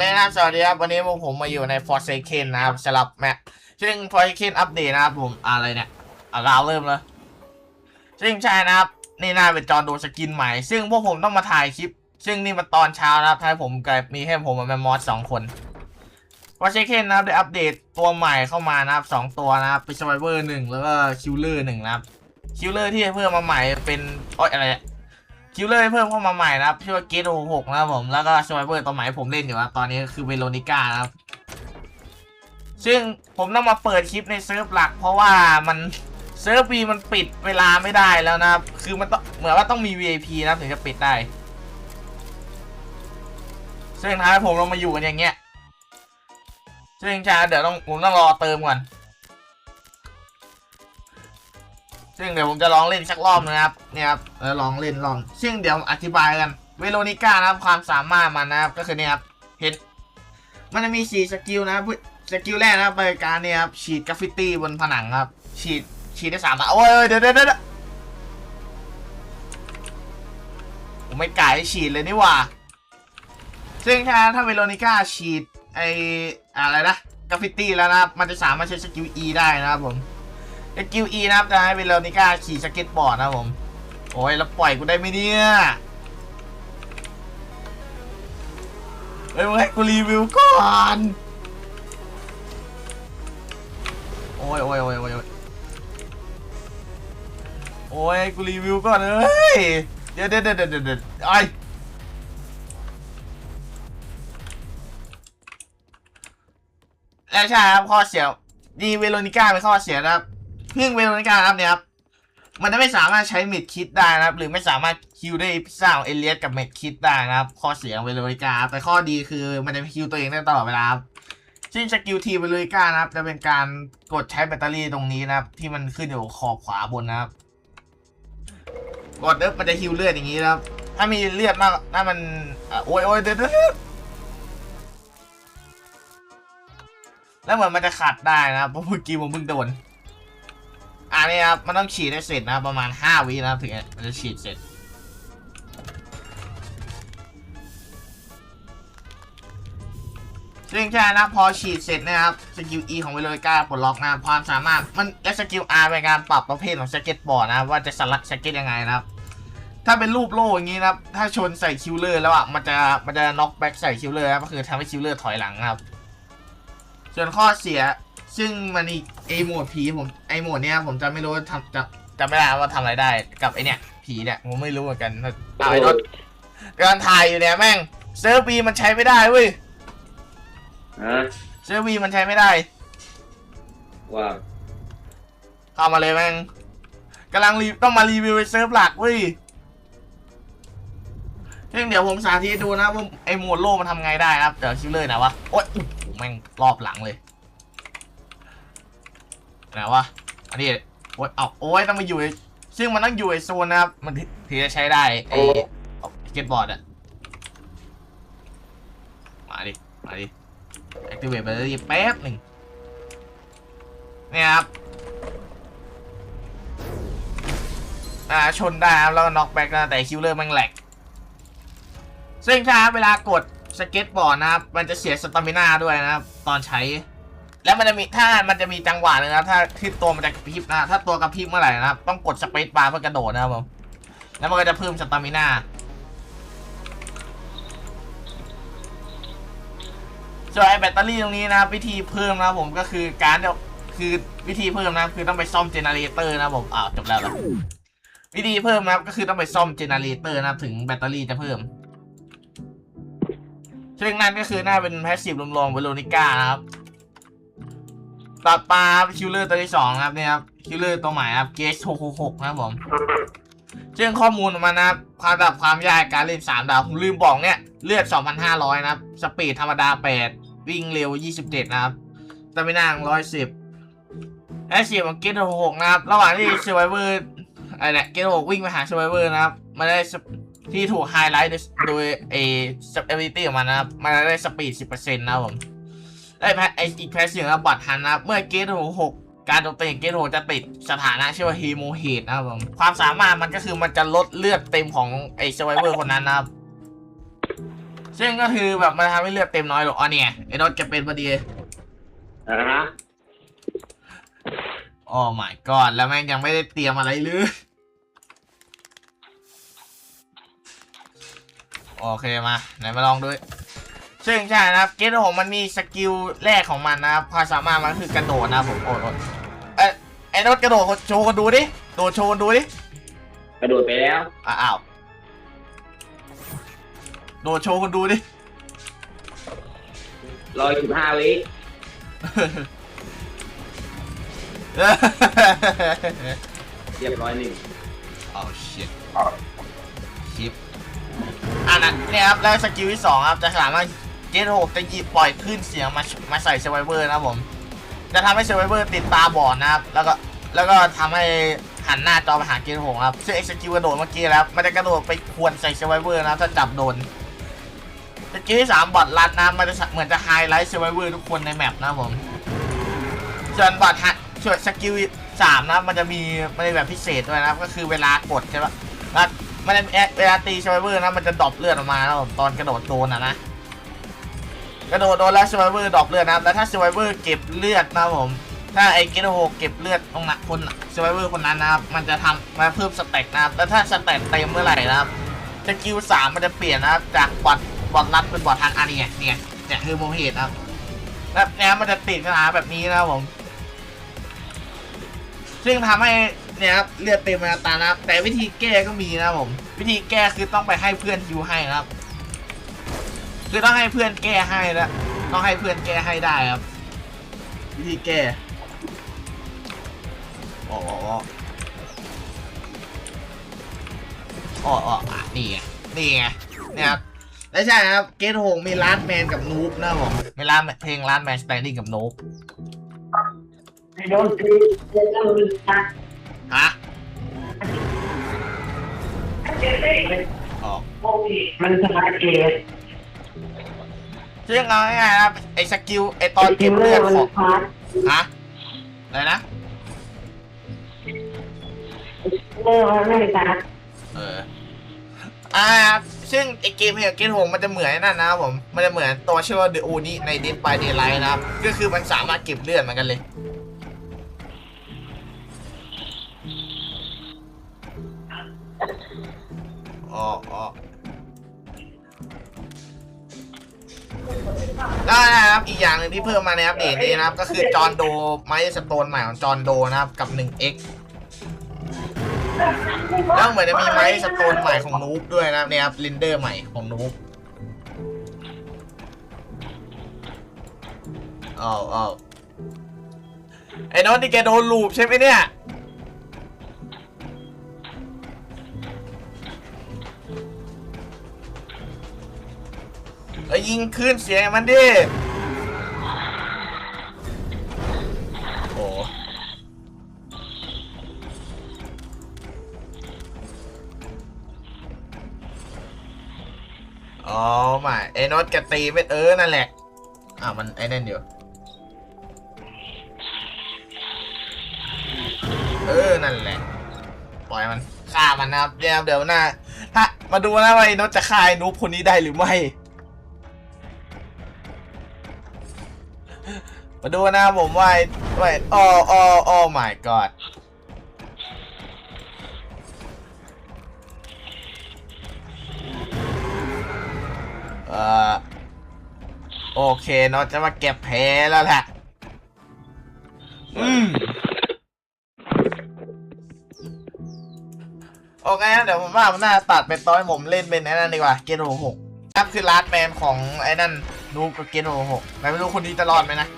นะครับสวัสดีครับ วันนี้พวกผมมาอยู่ใน Forsaken นะครับสำหรับแมปซึ่ง Forsaken อัปเดตนะครับผมอะไรเนี่ยอะเรเริ่มแล้วซึ่งใช่นะครับ นี่น่าเป็นจอดูสกินใหม่ ซึ่งพวกผมต้องมาถ่ายคลิป ซึ่งนี่มันตอนเช้านะครับท้ายผมกับมีแค่ผมกับแมมมอสสองคน Forsaken นะครับได้อัปเดตตัวใหม่เข้ามานะครับสองตัวนะครับเป็น Survivor หนึ่งแล้วก็ Killer หนึ่งนะครับ Killer ที่เพิ่มมาใหม่เป็นโอ๊ยอะไรเนี่ย คิวเลอร์เพิ่มเข้ามาใหม่นะครับชื่อว่าเกตโอหกนะครับผมแล้วก็ชอยเวอร์ตัวใหม่ผมเล่นอยู่ครับตอนนี้คือเวโรนิก้านะครับซึ่งผมต้องมาเปิดคลิปในเซิร์ฟหลัก เพราะว่ามันเซิร์ฟวีมันปิดเวลาไม่ได้แล้วนะครับคือมันต้องเหมือนว่าต้องมี VIP นะถึงจะปิดได้ซึ่งท้ายผมลงมาอยู่กันอย่างเงี้ยซึ่งชาเดี๋ยวต้องผมต้องรอเติมก่อน ซึ่งเดี๋ยวผมจะลองเล่นสักรอบนะครับเนี่ยครับเออลองเล่นลอง ซึ่งเดี๋ยวอธิบายกันเวโรนิก้านะครับความสามารถมันนะครับก็คือเนี่ยครับเห็นมันจะมีสีสกิลนะครับสกิลแรกนะครับเป็นการเนี่ยครับฉีดกราฟฟิตี้บนผนังครับ ฉีดฉีดได้สามตาโอ้ยเดี๋ยวเดี๋ยวเดี๋ยวผมไม่กล้าให้ฉีดเลยนี่หว่า ซึ่งถ้าถ้าเวโรนิก้าฉีดไออะไรนะกราฟฟิตี้แล้วนะครับมันจะสามารถใช้สกิล E ได้นะครับผม สกิล E นะครับจะให้เวโรนิก้าขี่สเก็ตบอร์ดนะผม โอ้ยแล้วปล่อยกูได้ไหมเนี่ยเฮ้ยมึงให้กูรีวิวก่อนโอ้ยโอ้ยโอ้ยโอ้ยโอ้ยโอ้ยกูรีวิวก่อนเอ้ยเดี๋ยวเดี๋ยวเดี๋ยวเดี๋ยวเดี๋ยวไอ้แล้วใช่ครับข้อเสียดีเวโรนิก้าเป็นข้อเสียนะครับ เพึ่งเวโรนิก้านะครับเนี่ยครับมันจะไม่สามารถใช้เม็ดคิดได้นะครับ หรือไม่สามารถคิวได้พิซซ่าของเอเลียสกับเม็ดคิดได้นะครับ ข้อเสียของเวโรนิกาแต่ข้อดีคือมันจะคิวตัวเองได้ตลอดเวลาครับซึ่งสกิลทีเวโรนิกานะครับ จะเป็นการกดใช้แบตเตอรี่ตรงนี้นะครับ ที่มันขึ้นอยู่ขอบขวาบนนะครับกดเอ๊บมันจะฮิวเลือดอย่างนี้นะครับ ถ้ามีเลือดมากถ้ามันโอ้ยโอ้ยเดี๋ยวเดี๋ยวเดี๋ยวแล้วเหมือนมันจะขัดได้นะครับเพราะเมื่อกี้ผมเพิ่งโดน อันนี้ครับมันต้องฉีดให้เสร็จนะประมาณ 5 วินะครับถึงจะฉีดเสร็จซึ่งใช่นะพอฉีดเสร็จนะครับสกิล E ของเวโรนิก้าปลดล็อกนะครับความสามารถมันและสกิล R เป็นการปรับประเภทของสเก็ตบอร์ดนะว่าจะสลัดสเก็ตยังไงนะครับ ถ้าเป็นรูปโล่อย่างนี้นะครับ ถ้าชนใส่คิวเลอร์แล้วอะมันจะมันจะน็อกแบ็กใส่คิวเลอร์นะครับก็คือทำให้คิวเลอร์ถอยหลังนะครับ ส่วนข้อเสีย ซึ่งมันอีกไอโหมดผีผมไอโหมดเนี้ยผมจะไม่รู้ว่าทำจะจะไม่ได้ว่าทำอะไรได้ กับไอเนี้ยผีเนี่ยผมไม่รู้เหมือนกันเอาไอ้รถกำลังถ่ายอยู่เนี่ยแม่งเซิร์ฟบีมันใช้ไม่ได้เว้ยฮะเซิร์ฟบีมันใช้ไม่ได้ว่าเข้ามาเลยแม่งกำลังรีต้องมารีวิวไอเซิร์ฟหลักเว้ยซึ่งเดี๋ยวผมสาธิตให้ดูนะว่าไอโหมดโล่มันทำไงได้นะครับเดี๋ยวคิวเลอร์นะวะโอ๊ยโอ้โหแม่งรอบหลังเลย ไหนวะอันนี้โอ๊ยเอาโอ๊ยต้องมาอยู่ในซึ่งมันต้องอยู่ในโซนนะครับมันถึถึงจะใช้ได้ไอสเก็ตบอร์ดอะมาดิมาดิ activate ไปเลยแป๊บหนึ่งเนี่ยครับอ่าชนได้ครับแล้วก็น็อกแบ็กนะแต่คิวเลอร์มันแหลกซึ่งถ้าเวลากดสเก็ตบอร์ดนะครับ มันจะเสียสตามิน่าด้วยนะครับ ตอนใช้ แล้วมันจะมีถ้ามันจะมีจังหวะหนึงนะถ้าที่ตัวมันจะกระพริบนะถ้าตัวกระพริบเมื่อไหร่นะครับต้องกดสเปซบาร์เพื่อกระโดดนะครับผมแล้วมันก็จะเพิ่มสตามิน่าส่วนไอแบตเตอรี่ตรงนี้นะครับวิธีเพิ่มนะครับผมก็คือการเดี๋ยวคือวิธีเพิ่มนะคือต้องไปซ่อมเจเนเรเตอร์นะผมอ้าวจบแล้วเหรอวิธีเพิ่มนะครับก็คือต้องไปซ่อมเจเนเรเตอร์นะถึงแบตเตอรี่จะเพิ่มซึ่งนั่นก็คือน่าเป็นแพสซีฟรวมๆเวโรนิก้านะครับ ต่อปลาคิวเลอร์ตัวที่สองนะครับเนี่ยครับคิวเลอร์ตัวใหม่ครับเกสหกหกหกนะครับผมซึ่งข้อมูลของมันะครับความดับความยากการเล่น3ดาวผมลืมบอกเนี่ยเลือด 2,500 นะครับ สปีดธรรมดา 8 วิ่งเร็ว 27 นะครับตามินา110และเสียของเกตหกนะครับ ระหว่างที่เซอร์ไวเวอร์อะไรเนี่ยเกตหกวิ่งไปหาเซอร์ไวเวอร์นะครับมันได้ที่ถูกไฮไลท์โดยเอสเอบิลิตี้ของมันนะครับ มันได้สปีด 10%นะครับผม ได้แพไออีกแพสเสียงครับบัตรทันนะครับเมื่อเกตหกการโจมตีของเกตโฮจะติดสถานะชื่อว่าฮีโมเฮดนะครับผมความสามารถมันก็คือมันจะลดเลือดเต็มของไอ้ s ซ r v เวอร์คนนั้นนะครับซึ่งก็คือแบบมันทำให้เลือดเต็มน้อยลงอ๋อเนี่ยไอ้นอตจะเป็นพอดีอ่าฮะโอ้ my god แล้วแม่งยังไม่ได้เตรียมอะไรเลยโอเคมาไหนมาลองดู ซึ่งใช่นะครับ เกตของมันมีสกิลแรกของมันนะครับความสามารถมันคือกระโดดนะครับผมโอ้โหเอ้ยไอ้นอตกระโดดโชว์กันดูดิโดดโชว์กันดูดิกระโดดไปแล้วอะอ้าวโดดโชว์กันดูดิ รอสิบห้าวิ เรียบร้อยหนึ่งเอาชิตชิปอะนะเนี่ยครับแล้วสกิลที่สองครับจะสามารถ เกตหกจะหยิบปล่อยคลื่นเสียงมามาใส่เซ r ร์ไ v เวอร์นะครับผม จะทำให้เซ r ร์ไ v เวอร์ติดตาบอดนะครับ แล้วก็แล้วก็ทำให้หันหน้าจอไปหาเกตหกครับซึ่งไอ้สกิลกระโดดเมื่อกี้แล้วมันจะกระโดดไปควนใส่เซ r ร์ไ v เวอร์นะถ้าจับโดนสกิลที่สามบอดลัดนะมันจะเหมือนจะไฮไลท์เซ r ร์ไ v เวอร์ทุกคนในแมปนะผมส่วนบอดฮะส่วนสกิลสามนะมันจะมีมันมีแบบพิเศษด้วยนะก็คือเวลากดใช่ปะมันจะเวลาตีชไวเวอร์นะมันจะดรอปเลือดออกมาแล้วตอนกระโดดโดนอะนะ กระโดดโดนแล้วชไวเวอร์ดรอปเลือดนะครับแล้วถ้าชไวเวอร์เก็บเลือดนะผมถ้าไอ้เกตโฮเก็บเลือดตรงนั้นคนชไวเวอร์คนนั้นนะครับมันจะทำมาเพิ่มสเต็กนะครับแล้วถ้าสเต็กเต็มเมื่อไหร่นะครับสกิลสามมันจะเปลี่ยนนะครับจากบอดบอดรัดเป็นบอดทางอันนี้เนี่ยเนี่ยคือโมเหตุนะครับแล้วเนี่ยมันจะติดปัญหาแบบนี้นะครับผม ซึ่งทำให้เนี่ยครับเลือดเต็มมาตานะครับแต่วิธีแก้ก็มีนะครับผม วิธีแก้คือต้องไปให้เพื่อนยูให้นะครับ คือต้องให้เพื่อนแก้ให้แล้วต้องให้เพื่อนแก้ให้ได้ครับ วิธีแก้อ๋ออ๋ออ๋ออ๋ออะนี่ไงนี่ไงเนี่ยครับและใช่ครับ เกตโฮงมีร้านแมนกับนูบนะครับผมมีร้านเพลงร้านแมนสแตนดิ้งกับนูบโดนตีเล่นแล้วมีนะฮะเจ๊เต้มันอ๋อโอ้ยมันสมาร์ทเก สซึ่งเอาง่ายๆนะครับไอ้สกิลไอ้ตอนเก็บเลือดมันของพาร์ทฮะอะไรนะเรื่องมันไม่พาร์ทเอออ่าซึ่งไอ้เกมเนี่ยเกมหงมันจะเหมือนไอ้นั่นนะครับผมมันจะเหมือนตัวชื่อว่าเดอูนี่ใน Dead by Daylight นะครับก็คือมันสามารถเก็บเลือดเหมือนกันเลยอ๋ออ๋อ แล้วนะครับอีกอย่างหนึ่งที่เพิ่มมาในอัปเดตนี้นะครับ ก็คือจอห์นโดไมสโตนใหม่ของจอห์นโดนะครับกับ 1x แล้วเหมือนจะมีไม้สโตนใหม่ของนูบด้วยนะครับเนี่ยครับลินเดอร์ใหม่ของนูบอ้าวอ้าวไอ้โน้ตนี่แกโดนลูปใช่ไหมเนี่ย แล้วยิงขึ้นเสียงมันดิโอ้อ๋อไม่ไอ้โน็อตแกตีไม่เออนั่นแหละอ่ามันไอ้นั่นอยู่เออ นั่นแหละ ปล่อยมัน ฆ่ามันนะครับเดี๋ยวเดี๋ยวหน้า ถ้า มาดูนะว่าไอ้โน็อตจะฆ่าไอ้นูบคนนี้ได้หรือไม่ มาดูนะผมว่าว่าไอ้โอ้โอ้โอ้ my god เอ่อโอเคเนาะจะมาเก็บแพ้แล้วแหละอืมโอเคเดี๋ยวผมว่าผมน่าตัดเป็นตอนผมเล่นเป็นไอ้นั่นดีกว่า เกนโอหกครับคือลาสแมนของไอ้นั่นนูกับเกนโอหกแต่ไม่รู้คนนี้จะรอดไหมนะ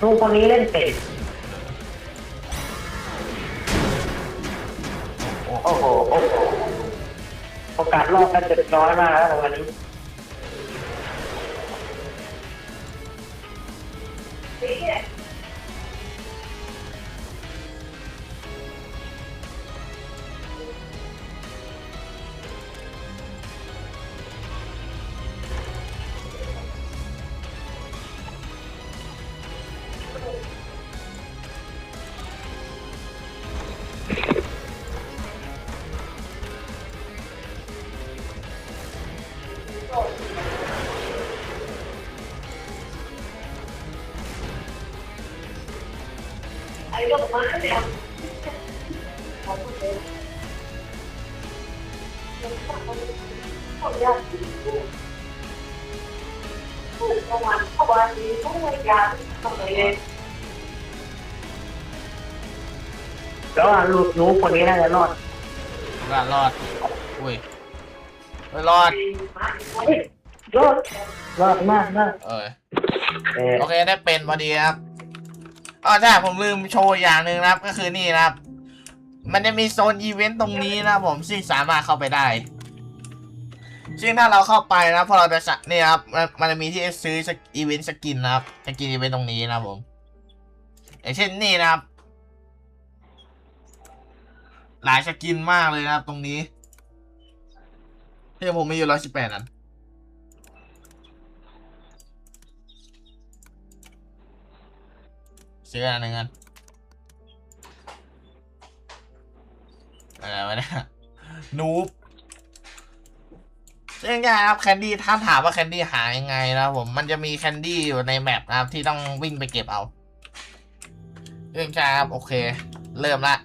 Grupo nivel entero. Ojo, ojo. O Carlos, te lo van a นเป็ดโอ้โอ้โหโอ้โหโอกาสรอดกันเจ็ดน้อยมากแล้ววันนี้แล้วอะลูกหนูคนนี้น่าจะรอดรอดรอดอุ้ยเฮ้ยรอดเฮ้ยรอดรอดมากมากเออเออโอเคได้เป็นพอดีครับ อ๋อใช่ผมลืมโชว์อย่างหนึ่งนะครับ ก็คือนี่นะครับ มันจะมีโซนอีเวนต์ตรงนี้นะผมซึ่งสามารถเข้าไปได้ ซึ่งถ้าเราเข้าไปนะพอเราจะสักเนี่ยครับมันจะมีที่ซื้ออีเวนต์สกินนะครับสกินอีเวนต์ตรงนี้นะผมอย่างเช่นนี่นะครับ หลายสกินมากเลยนะครับตรงนี้ที่ผมมีอยู่ร้อยสิบแปดอัน ซื้ออันหนึ่งกันอะไรวะเนี่ยนูบซึ่งง่ายครับแคนดี้ถ้าถามว่าแคนดี้หายังไงนะครับผมมันจะมีแคนดี้อยู่ในแมปนะครับที่ต้องวิ่งไปเก็บเอาเรื่องใช่ครับโอเค เริ่มละ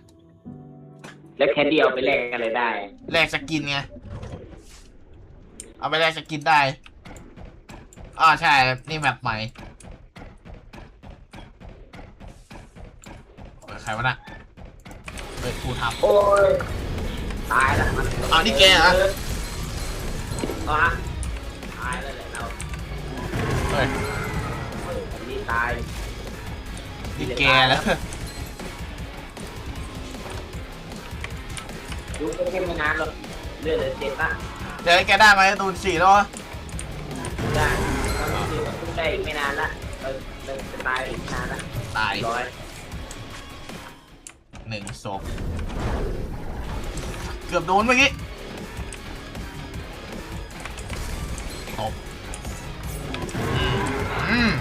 แล้วแค่เดียวไปแลกกันเลยได้แลกสกินไงเอาไปแลกสกินได้อ๋อใช่ นี่แมปใหม่ ใครวะน่ะเปิดกูทำโอ้ยตายแล้วมันอ้าวนี่แกเหรอก็ฮะตายแล้วแหละเราเฮ้ยเฮ้ยอันนี้ตายนี่แกแล้วดูแค่ไม่นานหรอกเลือดเหลือเจ็ดละเดี๋ยวให้แกได้ไหมตูนสี่แล้ววะได้ตอนนี้คือว่าเพิ่งได้อีกไม่นานละเราเราจะตายอีกไม่นานละตายร้อย หนึ่งศพเกือบโดนเมื่อกี้ตบอืมอืม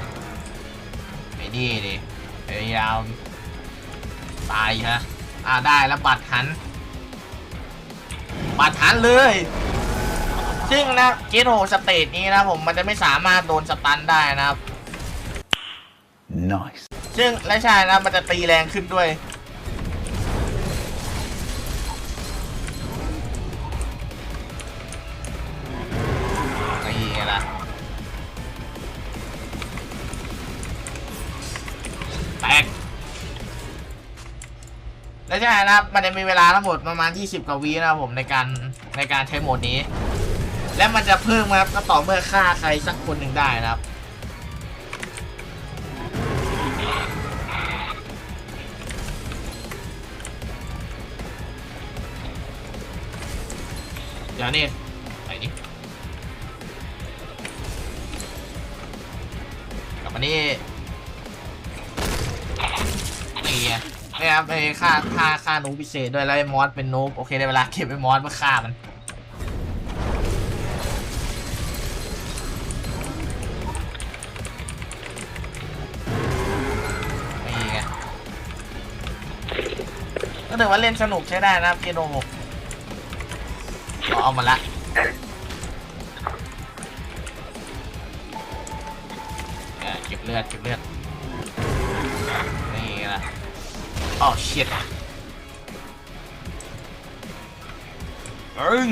ไอ้นี่ดิพยายามตายฮะอ่าได้แล้วบัตรหัน บัตรหันเลย ซึ่งนะเกตโฮสเตจนี้นะผมมันจะไม่สามารถโดนสตันได้นะครับ Nice. ซึ่งและใช่นะมันจะตีแรงขึ้นด้วย แตกและใช่นะครับมันจะมีเวลาทั้งหมดประมาณ 20 กว่าวินะครับผมในการในการใช้โหมดนี้ และมันจะเพิ่มครับก็ต่อเมื่อฆ่าใครสักคนหนึ่งได้นะครับเดี๋ยวนี่ไหนนี่กลับมานี่ ไงนี่ครับไอ้ค่าค่าค่านูพิเศษด้วยแล้วไอ้มอสเป็นนูโอเคได้เวลาเก็บไอ้มอสมาฆ่ามันนี่ไงก็ถือว่าเล่นสนุกใช้ได้นะครับเกโนโมเอามาละเก็บเลือดเก็บเลือด อ๋อ shit อึ้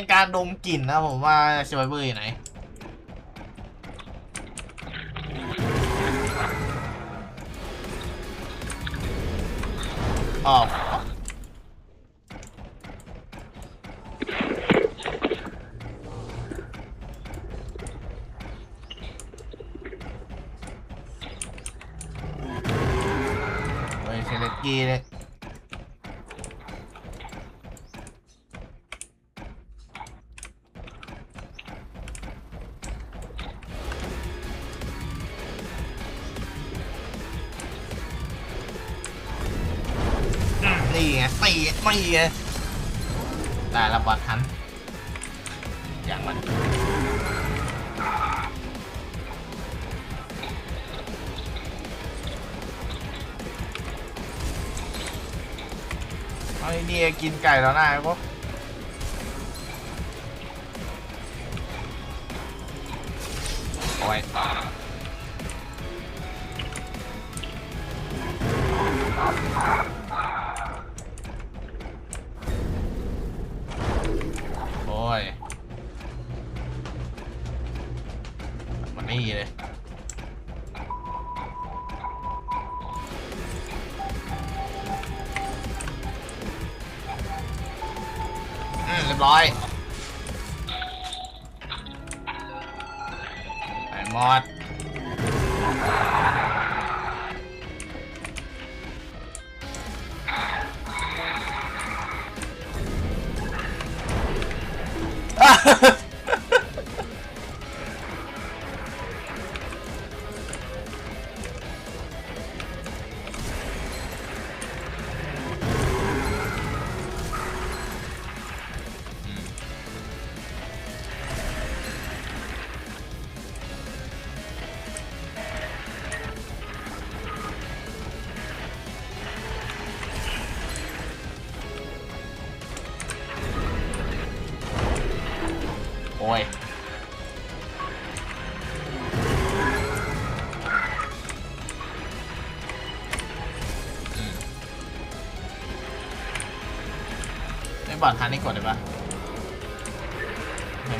เป็นการดมกลิ่นนะผมว่าเซอยเบอร์อยู่ไหนอ๋อเไงไม่ไงได้แล้วบอลทัน อย่างมันไอ้นี่กินไก่แล้วนะไอ้พวกโอ้ย ไมันนี่เลยอืมเรียบร้อยไอ้มอดโบอดทันนี่กดได้ปะ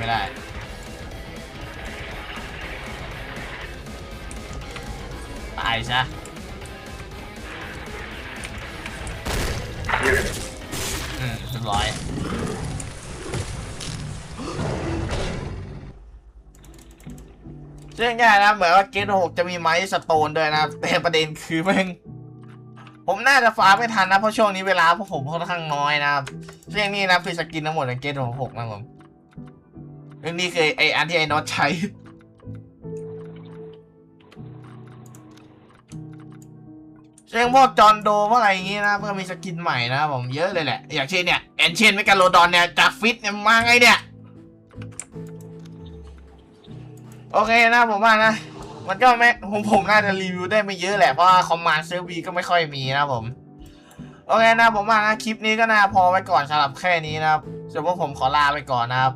ไม่ได้ ตายซะอืมเรียบร้อยเรื่องง่ายนะเหมือนว่าเกตหกจะมีไม้สโตนด้วยนะ แต่ประเด็นคือแม่งผมน่าจะฟ้าไม่ทันนะ เพราะช่วงนี้เวลาพวกผมค่อนข้างน้อยนะครับ เรื่องนี้นะคือสกินทั้งหมดในเกตหกนะผมเรื่องนี้คือไออันที่ไอ้น็อตใช้เรื่องพวกจอห์นโดพวกอะไรอย่างงี้นะเพื่อมีสกินใหม่นะผมเยอะเลยแหละ อย่างเช่นเนี่ยแอนเชนเมกาโลดอนเนี่ยจากฟิตเนี่ยมาไงเนี่ย โอเคนะผมว่านะ มันก็ไม่ผมผมน่าจะรีวิวได้ไม่เยอะแหละ เพราะว่าคอมมานด์เซิร์ฟวีก็ไม่ค่อยมีนะผม โอเคนะผมว่านะคลิปนี้ก็น่าพอไว้ก่อนสำหรับแค่นี้นะครับส่วนพวกผมขอลาไปก่อนนะครับ